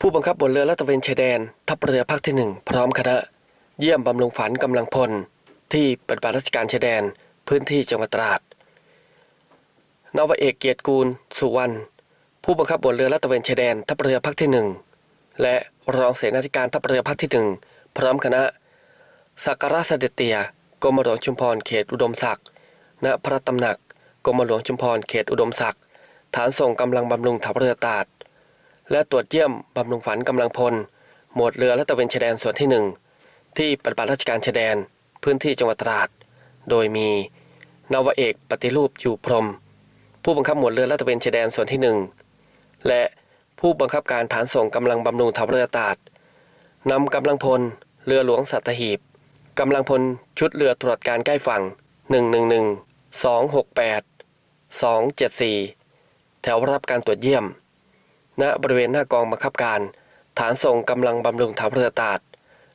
ผู้บังคับบนเรือลาดตระเวนชายแดน ทัพเรือภาคที่หนึ่งพร้อมคณะ เยี่ยมบำรุงฝันกำลังพล ที่ปฏิบัติราชการชายแดนพื้นที่จังหวัดตราดนาวาเอกเกียรติกูล สุวรรณผู้บังคับบนเรือลาดตระเวนชายแดนทัพเรือภาคที่หนึ่งและรองเสนาธิการทัพเรือภาคที่หนึ่ง พร้อมคณะ สักการะเสด็จเตี่ยกรมหลวงชุมพรเขตอุดมศักดิ์ณพระตำหนักกรมหลวงชุมพรเขตอุดมศักดิ์ฐานส่งกำลังบำรุงทัพเรือตาด และตรวจเยี่ยมบำรุงฝันกำลังพล หมวดเรือและตระเวนชายแดนส่วนที่หนึ่งที่ปฏิบัติราชการชายแดนพื้นที่จังหวัดตราด โดยมีนาวเอกปฏิรูปอยู่พรม ผู้บังคับหมวดเรือและตระเวนชายแดนส่วนที่หนึ่งและผู้บังคับการฐานส่งกำลังบำรุงทัพเรือตาดนำกำลังพล เรือหลวงสัตหีบกำลังพลชุดเรือตรวจการใกล้ฝั่ง 111 268 274 แถวรับการตรวจเยี่ยม ณบริเวณหน้ากองบังคับการ ฐานส่งกำลังบำรุงทัพเรือตาด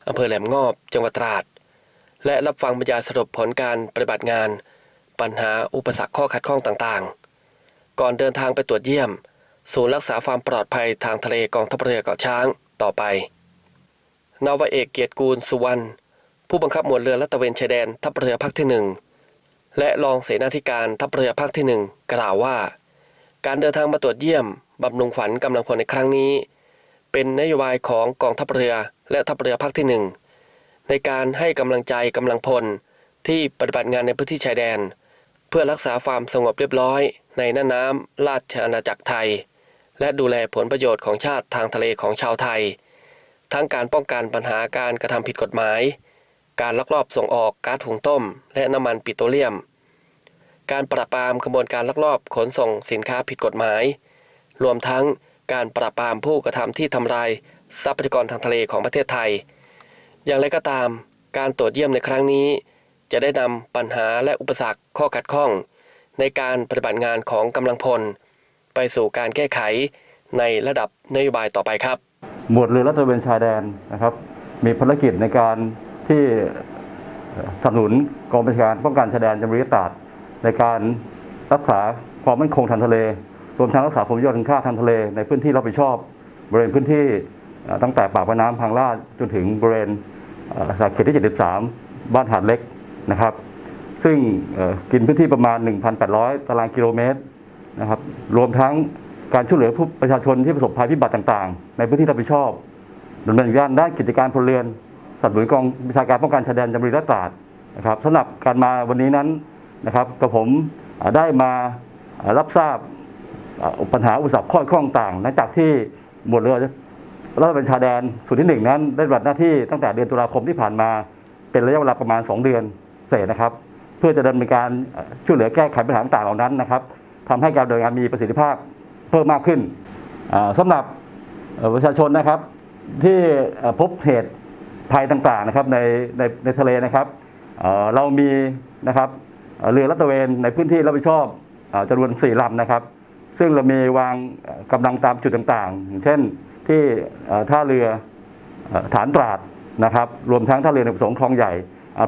อำเภอแหลมงอบจังหวัดตราด และรับฟังบรรยายสรุปผลการปฏิบัติงาน ปัญหาอุปสรรคข้อขัดข้องต่างๆ ก่อนเดินทางไปตรวจเยี่ยม ศูนย์รักษาความปลอดภัยทางทะเลกองทัพเรือเกาะช้างต่อไป นาวเอกเกียรติกูลสุวรรณผู้บังคับหมวดเรือและตะเวนชายแดนทัพเรือภาคที่หนึ่งและรองเสนาธิการทัพเรือภาคที่หนึ่งกล่าวว่า การเดินทางมาตรวจเยี่ยมบำรุงฝันกำลังพลในครั้งนี้ เป็นนโยบายของกองทัพเรือและทัพเรือภาคที่หนึ่งในการให้กำลังใจกำลังพลที่ปฏิบัติงานในพื้นที่ชายแดน เพื่อรักษาความสงบเรียบร้อย ในน่านน้ำราชอาณาจักรไทย และดูแลผลประโยชน์ของชาติทางทะเลของชาวไทย ทั้งการป้องกันปัญหาการกระทำผิดกฎหมาย การลักลอบส่งออกก๊าซหุงต้ม และน้ำมันปิโตรเลียม การปราบปรามขบวนการลักลอบขนส่งสินค้าผิดกฎหมาย รวมทั้งการปราบปรามผู้กระทำที่ทำลายทรัพยากรทางทะเลของประเทศไทย อย่างไรก็ตาม การตรวจเยี่ยมในครั้งนี้ จะได้นำปัญหาและอุปสรรคข้อขัดข้อง ในการปฏิบัติงานของกำลังพล ไปสู่การแก้ไขในระดับนโยบายต่อไปครับ หมวดเรือและตะเวนชายแดนนะครับ มีภารกิจในการที่สนับสนุนกองบัญชาการป้องกันชายแดนจังหวัดตราดในการรักษาความมั่นคงทางทะเล รวมทั้งรักษาผลประโยชน์ทางชาทางทะเลในพื้นที่รับผิดชอบบริเวณพื้นที่ตั้งแต่ปากแม่น้ำพังลาดจนถึงบริเวณเอ่อเขตที่ 73 บ้านหาดเล็กนะครับ ซึ่งกินพื้นที่ประมาณ 1,800 ตารางกิโลเมตรนะครับ รวมทั้ง การช่วยเหลือผู้ประชาชนที่ประสบภัยพิบัติต่างๆ ในพื้นที่รับผิดชอบดำเนินการด้านกิจการพลเรือนสับสนุนกองบัญชาการป้องกันชายแดนจังหวัดและตราดนะครับสำหรับการมาวันนี้นั้นนะครับกับผมได้มารับทราบปัญหาอุปสรรคข้อข้องต่างหลังจากที่หมวดเรือรัฐบัญชาแดนส่วนที่หนึ่งนั้นได้ปฏิบัติหน้าที่ตั้งแต่เดือนตุลาคมที่ผ่านมา เป็นระยะเวลาประมาณ 2 เดือนเศษนะครับ เพื่อจะดำเนินการช่วยเหลือแก้ไขปัญหาต่างเหล่านั้นนะครับทำให้การดำเนินงานมีประสิทธิภาพ เพิ่มมากขึ้นอ่าสำหรับประชาชนนะครับที่พบเหตุภัยต่างๆนะครับในในในทะเลนะครับเเรามีนะครับเรือลาดตเวนในพื้นที่รับผิดชอบจำนวน4ลำนะครับ ซึ่งเรามีวางเอ่อกำลังตามจุดต่างๆอย่างเช่นที่ท่าเรือฐานตราดนะครับ รวมทั้งท่าเรือในประสงค์คลองใหญ่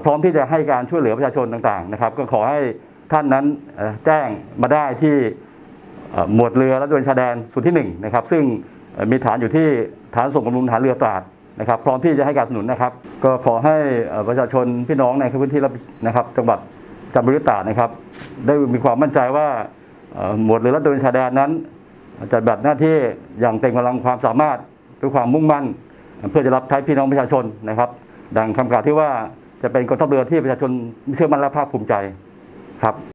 พร้อมที่จะให้การช่วยเหลือประชาชนต่างๆนะครับ ก็ขอให้ท่านนั้นแจ้งมาได้ที่ หมวดเรือและตระเวนชายแดนส่วนที่หนึ่งนะครับซึ่งมีฐานอยู่ที่ฐานส่งบำรุงฐานเรือตราดนะครับพร้อมที่จะให้การสนับสนุนนะครับ ก็ขอให้ประชาชนพี่น้องในพื้นที่รับนะครับจังหวัดจันทบุรีตราดนะครับ ได้มีความมั่นใจว่าหมวดเรือและตระเวนชายแดนนั้นจะปฏิบัติหน้าที่อย่างเต็มกำลังความสามารถด้วยความมุ่งมั่น เพื่อจะรับใช้พี่น้องประชาชนนะครับ ดังคำกล่าวที่ว่าจะเป็นกองทัพเรือที่ประชาชนเชื่อมั่นและภาคภูมิใจครับ